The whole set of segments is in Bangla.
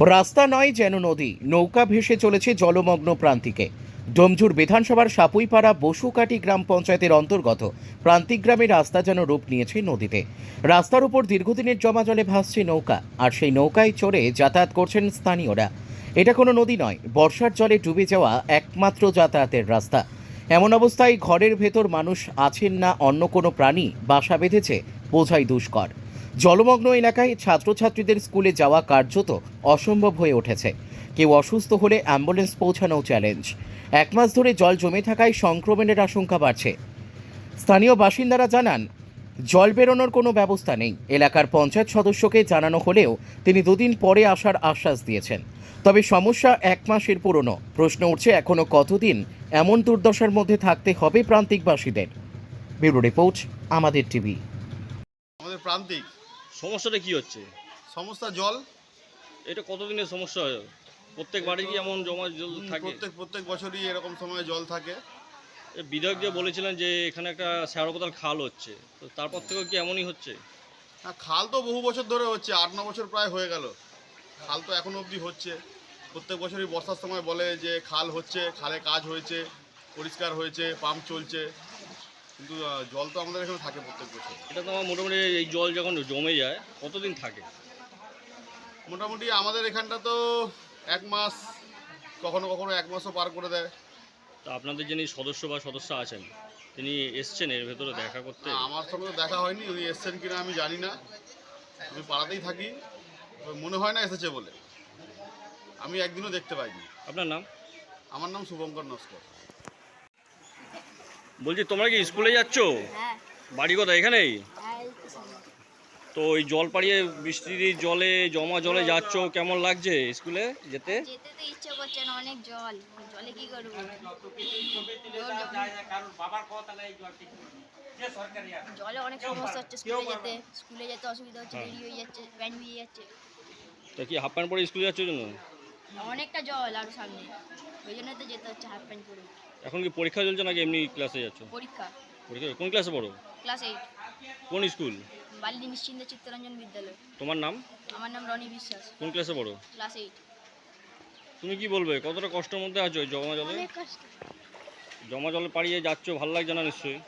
রাস্তা নয় যেন নদী। নৌকা ভেসে চলেছে জলমগ্ন প্রান্তিকে। ডোমজুর বিধানসভার সাপুইপাড়া বসুকাটি গ্রাম পঞ্চায়েতের অন্তর্গত। প্রান্তিক গ্রামে রাস্তা যেন রূপ নিয়েছে নদীতে। রাস্তার উপর দীর্ঘদিনের জমা জলে ভাসছে নৌকা, আর সেই নৌকায় চড়ে যাতায়াত করছেন স্থানীয়রা। এটা কোনো নদী নয়, বর্ষার জলে ডুবে যাওয়া একমাত্র যাতায়াতের রাস্তা। এমন অবস্থায় ঘরের ভেতর মানুষ আছেন না, অন্য কোনো প্রাণী বাসা বেঁধেছে, বোঝাই দুষ্কর। জলমগ্ন এলাকায় ছাত্রছাত্রীদের স্কুলে যাওয়া কার্যত অসম্ভব হয়ে উঠেছে। কেউ অসুস্থ হলে অ্যাম্বুলেন্স পৌঁছানো চ্যালেঞ্জ। এক মাস ধরে জল জমে থাকায় সংক্রমণের আশঙ্কা বাড়ছে। স্থানীয় বাসিন্দারা জানান, জল বেরোনোর কোনো ব্যবস্থা নেই। এলাকার পঞ্চায়েত সদস্যকে জানানো হলেও তিনি দুদিন পরে আসার আশ্বাস দিয়েছেন। তবে সমস্যা এক মাসের পুরনো। প্রশ্ন উঠছে এখনও কতদিন এমন দুর্দশার মধ্যে থাকতে হবে প্রান্তিকবাসীদের। ব্যুরো রিপোর্ট, আমাদের টিভি। আমাদের প্রান্তিক। সমস্যাটা কি হচ্ছে? সমস্যা জল। এটা কতদিনের সমস্যা হয়? প্রত্যেক বাড়ি কি এমন জমা জল থাকে? প্রত্যেক প্রত্যেক বছরই এরকম সময় জল থাকে। এ বিধায়ক যে বলেছিলেন যে এখানে একটা শ্যাওড়াপাতাল খাল হচ্ছে তো তারপর থেকেও কি এমনই হচ্ছে? আর খাল তো বহু বছর ধরে হচ্ছে আট ন বছর প্রায় হয়ে গেল। খাল তো এখনও অবধি হচ্ছে। প্রত্যেক বছরই বর্ষার সময় বলে যে খাল হচ্ছে খালে কাজ হয়েছে পরিষ্কার হয়েছে পাম্প চলছে। কিন্তু জল তো আমাদের এখানে থাকে প্রত্যেক বছর। এটা তো আমার মোটামুটি এই জল যখন জমে যায় কতদিন থাকে? মোটামুটি আমাদের এখানটা তো এক মাস কখনো কখনো এক মাসও পার করে দেয়। তো আপনাদের যিনি সদস্য বা সদস্য আছেন তিনি এসছেন এর ভেতরে দেখা করতে? আমার সঙ্গে তো দেখা হয়নি উনি এসছেন কিনা আমি জানি না। আমি পাড়াতেই থাকি মনে হয় না এসেছে বলে। আমি একদিনও দেখতে পাইনি। আপনার নাম? আমার নাম শুভঙ্কর নস্কর। বলছি তোমরা কি স্কুলে যাচ্ছ? হ্যাঁ। বাড়ি কোথায়? এখানেই হ্যাঁ তো ওই জল পাড়িয়ে বৃষ্টির জলে জমা জলে যাচ্ছ কেমন লাগছে স্কুলে যেতে? যেতে তো কি হয়ে। তো হাফ প্যান্ট পরে স্কুলে যাচ্ছ জন্য? অনেকটা জল আর সামনে। ওই জন্য তো যেতে হচ্ছে হাফ প্যান্ট পরে। এখন কি পরীক্ষা চলছে নাকি এমনি ক্লাসে যাচ্ছ? পরীক্ষা। পরীক্ষা কোন ক্লাসে পড়ো? ক্লাস এইট কোন স্কুল বাল্লি নিশ্চিন্ত চিত্তরঞ্জন বিদ্যালয়। তোমার নাম? আমার নাম রনি বিশ্বাস। কোন ক্লাসে পড়ো? ক্লাস এইট তুমি কি বলবে? কতটা কষ্টের মধ্যে আছো এই জমা জলে? অনেক কষ্ট। জমা জলে পাড়িয়ে যাচ্ছ ভালো লাগছে না নিশ্চয়ই?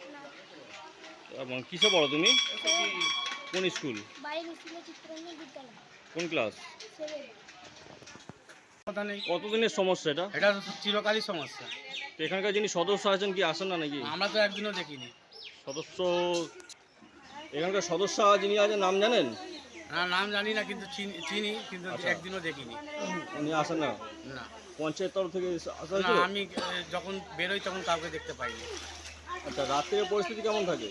এবং কিসে পড়ো তুমি? কোন স্কুল বাড়ি নিশ্চিন্ত চিত্তরঞ্জন বিদ্যালয়। কোন ক্লাস সেভেন কথা নেই। কতদিনের সমস্যা এটা? এটা চিরকালই সমস্যা। তো এখানকার যিনি সদস্য আছেন কি আসেন না নাকি? আমরা তো একদিনও দেখিনি। সদস্য এখানকার সদস্য যিনি আছেন নাম জানেন? না নাম জানি না কিন্তু চিনি চিনি কিন্তু আচ্ছা। একদিনও দেখিনি। উনি আসেন না? না। পঞ্চায়েত তরফ থেকে আসা না হয়েছিল? আমি যখন বেরোই তখন কাউকে দেখতে পাইনি। আচ্ছা রাত থেকে পরিস্থিতি কেমন থাকে?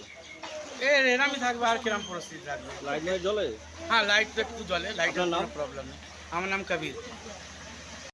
এ এরামই থাকবে আর কিরম পরিস্থিতি থাকবে? লাইট নাইট জলে হ্যাঁ লাইট তো একটু জ্বলে লাইটের আপনার নাম? কোনো প্রবলেম নেই। আমার নাম কবির।